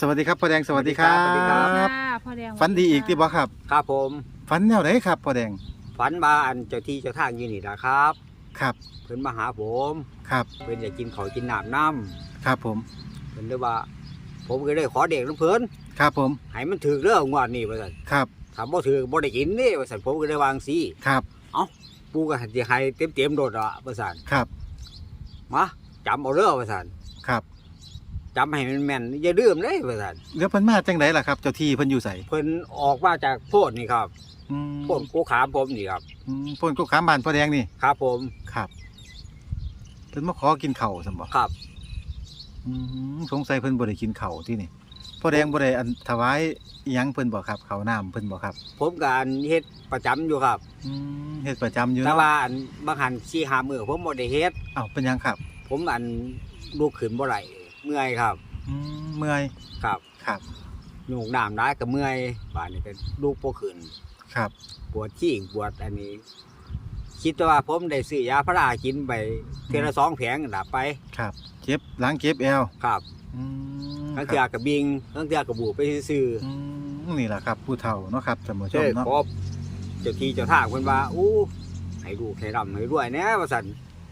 สวัสดีครับพ่อแดงสวัสดีครับสวัสดีครับค่ะพ่อแดงฝันดีอีกที่บ่ครับครับผมฝันแนวไหนครับพ่อแดงฝันมาอันเจ้าที่เจ้าทางอยู่นี่นะครับครับเพิ่นมาหาผมครับเพิ่นอยากกินข้าวกินน้ำน้ครับผมำเพิ่นเลยว่า ผมก็เลยขอเด็กน้ำเพิ่นครับผมให้มันถือเรื่องงวดนี้ว่าซั่นครับถ้าบ่ถือบ่ได้กินนี่ว่าซั่นผมก็เลยวาจั่งซีครับปู่ก็สิให้เต็มๆโดดอะว่าซั่นครับมาจำเอาเด้อว่าซั่นครับ จำให้มันแม่นอย่าลืมเด้ว่าซั่นเดี๋ยวเพิ่นมาจังไดล่ะครับ เจ้าที่เพิ่นอยู่ไสเพิ่นออกมาจากโพดนี่ครับอืมโพดกูขามผมนี่ครับ อืมเพิ่นก็ขามบ้านพ่อแดงนี่ครับผมครับเพิ่นมาขอกินข้าวซั่นบ่ครับ อืมสงสัยเพิ่นบ่ได้กินข้าวที่นี่พ่อแดงบ่ได้อันถวายอิหยังเพิ่นบ่ครับข้าวน้ำเพิ่นบ่ครับผมก็อันเฮ็ดประจำอยู่ครับ อืมเฮ็ดประจำอยู่แต่เนาะว่าอันบางหันสี่หามือผมบ่ได้เฮ็ด อ้าวเป็นหยังครับ ผมอันลูกขึ้นบ่ไหล เมื่อยครับอืมเมื่อยครับครับโยกน้ำได้ก็เมื่อยบ้านนี้ก็ลูกบ่ขึ้นครับปวดขี้ปวดอันนี้ คิดว่าผมได้ซื้อยาพารากินไปเทื่อละสองแผงนั่นล่ะไปครับเจ็บหลังเจ็บแอวครับอืมทั้งคเทื่อรับกับบิงทั้งเทื่อกับบูไปซื่ออืมนี่แหละครับ ผู้เฒ่าเนาะครับท่านผู้ๆชเจ้มเนาะขอบเจ้าที่เจ้าทางเพิ่นว่าอู้ให้ลูกให้ร่ำให้รวยแหน่ว่าซั่น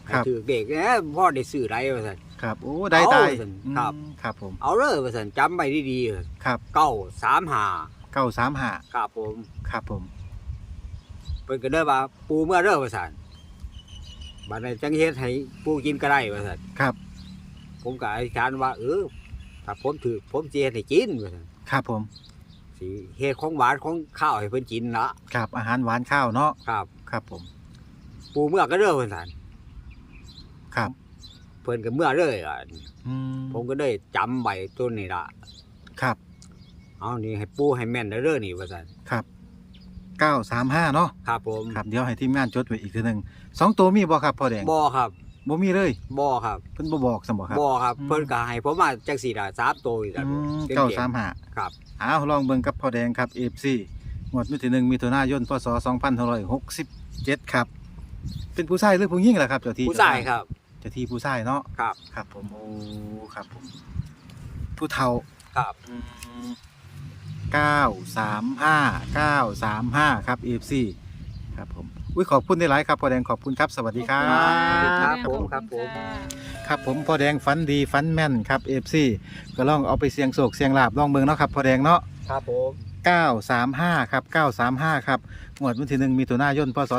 ให้ถือเด็กแหน่พ่อได้ซื้อได้ว่าซั่น ครับ โอ้ ได้ตายเอาสิครับ อืมครับผมเอาเด้อว่าซั่นจำไว้ดีๆเถอะครับเก้าสามห้าเก้าสามห้าครับผมครับผม เพิ่นก็เด้อว่าปูเมื่อเด้อว่าซั่นบัดนี้จังเฮ็ดให้ปูกินก็ได้ว่าซั่นครับ ผมก็อธิษฐานว่าเออถ้าผมถือผมสิเฮ็ดให้กินว่าซั่นครับผม สิเฮ็ดของหวานของข้าวให้เพิ่นกินละครับ อาหารหวานข้าวเนาะ ครับ ครับผม ปูเมื่อก็เด้อว่าซั่นครับ เพิ่นก็เมื่อเด้ออะอืมผมก็ได้จำไว้ตัวนี้ละครับ เอานี่ให้ปูให้แม่นเด้อนี่ว่าซั่นครับเก้าสามห้าเนาะครับผมครับเดี๋ยวให้ทีมงานจดไว้อีกทีหนึ่งสองตัวมีบ่ครับพ่อแดงบ่ครับบ่มีเลยบ่ครับเพิ่นบ่บอกสมบ่ครับ บ่ครับ อืม เพิ่นก็ให้ผมมาจังสี่ล่ะสามตัวอีกอืแล้วมต็เก้ามๆสามห้า ครับอ้าวลองเบิ่งกับพ่อแดงครับ FC งวดวันที่หนึ่งมิถุนายนพศ2567 ครับ เป็นผู้ชายหรือผู้หญิงล่ะครับเจ้าที่ผู้ชายครับเจ้าที่ผู้ชายเนาะครับ ครับ ผมโอ้ครับผมผู้เฒ่าครับ เก้าสามห้าเก้าสามห้าครับ FC ครับผมอุ้ยขอบคุณได้หลายครับพ่อแดงขอบคุณครับสวัสดีครัสวัสดีบครับขอณครับผมะครับผมพ่อแดงฝันดีฝันแม่นครับ FC ก็ลองเอาไปเสียงโศกเสียงลาบลองเบิ่งเนาะครับพ่อแดงเนาะ ครับผม 935 ครับ 935 ครับงวดวันที่หนึ่งมีตุนายนพศ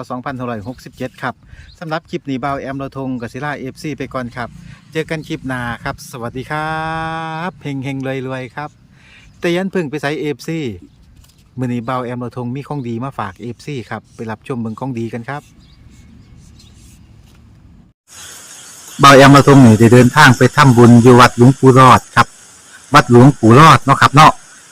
2567 ครับสำหรับคลิปนี้เบาแอมเราทงกับศิลาเอฟซีไปก่อนครับ เจอกันคลิปหน้าครับ สวัสดีครับเฮงเฮงรวยรวยๆครับ แต่ยันพึ่งไปใส่เอฟซีมือนี้เบาแอมเราทงมีของดีมาฝากเอฟซีครับ ไปรับชมเบิ่งของดีกันครับเบาแอมเราทงนี่ได้เดินทางไปทำบุญอยู่วัดหลวงปู่รอดครับ วัดหลวงปู่รอดเนาะครับเนาะ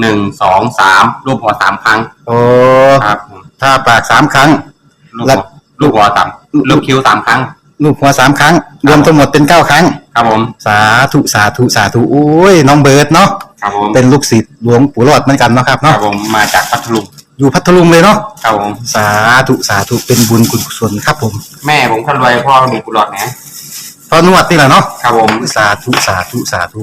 หนึ่งสองสามรูปหัวสามครั้งโอ้ครับผมถ้าปากสามครั้งลูกแล้หัววลูกหัวสามลูกคิ้วสามครั้ง ลูกหัวสามครั้ง รวมทั้งหมดเป็นเก้าครั้ง ครับผมสาธุสาธุสาธุโอ้ยน้องเบิร์ดเนาะครับผมเป็นลูกศิษย์หลวงปู่รอดเหมือนกันเนาะครับครับเนาะผมมาจากพัทลุงออยู่พัทลุงเลยเนาะครับผม สาธุสาธุเป็นบุญกุศลครับผมแม่ผมคนรวยพ่อมีกุหลาบนะพอนวดนี่แหละเนาะครับผมสาธุสาธุสาธุ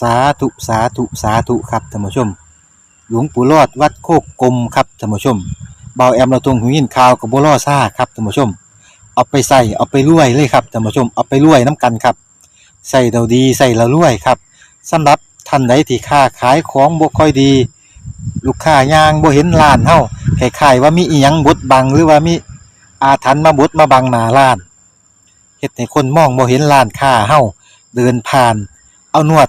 สาธุสาธุสาธุครับท่านผู้ชม หลวงปู่รอดวัดโคกกลมครับท่านผู้ชมเบาแอมเราตรงหูยินข่าวกับบัวล่อซ่าครับท่านผู้ชม เอาไปใส่เอาไปรวยเลยครับท่านผู้ชมเอาไปรวยน้ำกันครับใส่เราดีใส่เรารวยครับสำหรับท่านใดที่ค้าขายของบ่ค่อยดี ลูกค้ายางบ่เห็นร้านเฮาคล้ายๆว่ามีอีหยังบดบังหรือว่ามีอาถรรพ์มาบดมาบังหน้าร้านเฮ็ดให้คนมองบ่เห็นร้านค้าเฮาเดินผ่าน เอานวด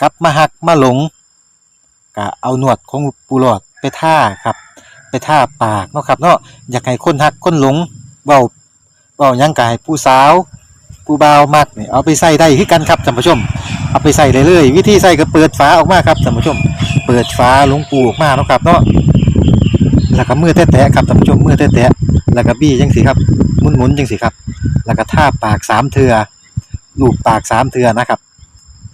กลับมาหักมาหลงก็เอาหนวดของปูหลอดไปท่าครับ ไปท่าปากเนาะครับเนาะอยากให้คนหักคนหลงเว้าเว้ายังกายผู้สาวผู้บ่าวมักเนี่ยเอาไปใส่ได้คือกันครับท่านผู้ชม เอาไปใส่เลยเลยวิธีใส่ก็เปิดฝาออกมาครับท่านผู้ชม เปิดฝาหลวงปูออกมาเนาะครับเนาะแล้วก็มือแตะๆครับท่านผู้ชมมือแตะๆแล้วก็บี้จังสิครับหมุนๆจังสิครับ แล้วก็ท่าปากสามเทือลูบปากสามเทือนะครับ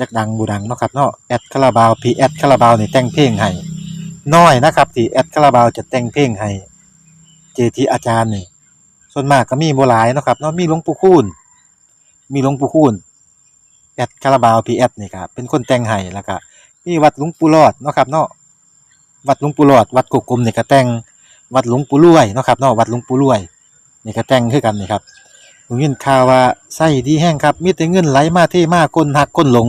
จักดังบูดังเนาะครับเนาะแอดคาราบาวพีแอดคาราบาวนี่แต่งเพลงให้น้อยนะครับที่แอดคาราบาวจะแต่งเพลงให้เจทีอาจารย์นี่ส่วนมากก็มีโบ่หลายเนาะครับเนาะมีหลวงปู่คูณมีหลวงปู่คูณแอดคาราบาวพีแอดนี่ครับเป็นคนแต่งให้แล้วก็มีวัดหลวงปู่รอดเนาะครับเนาะวัดหลวงปู่รอด วัดกกกลมนี่ก็แต่งวัดหลวงปู่รวยเนาะครับเนาะวัดหลวงปู่รวยนี่ก็แต่งคือกันนี่ครับผมยินข่าวว่าไส้ดีแห้งครับมีแต่เงินไหลมาเทมากคนหักคนหลง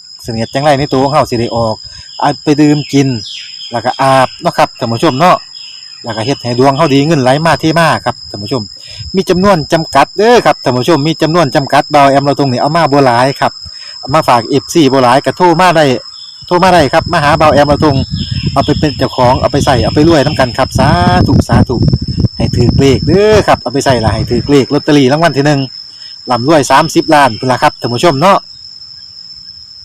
เสนียดจังไรในตัวของเฮาสิได้ออกเอาไปดื่มกิน แล้วก็อาบเนาะครับท่านผู้ชมเนาะแล้วก็เฮ็ดให้ดวงเฮาดีเงินไหลมาเที่มาครับท่านผู้ชม มีจำนวนจำกัดเด้อครับท่านผู้ชมมีจำนวนจำกัดเบาแอมเราตรงนี้เอามาบ่หลายครับามาฝาก FC บ่หลายก็โทรมาได้โทรมาได้ครับมาหาเบาแอมเราตรงเอาไปเป็นเจ้าของเอาไปใส่เอาไปรวยนํกันครับสาธุสาธุให้ถือเลขเด้อครับเอาไปใส่ละให้ถือเลขลอตเตอรี่รางวัลที่หนึ่งลำรวย30ล้านพุ่นละครับท่านผู้ชมเนาะ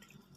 รับ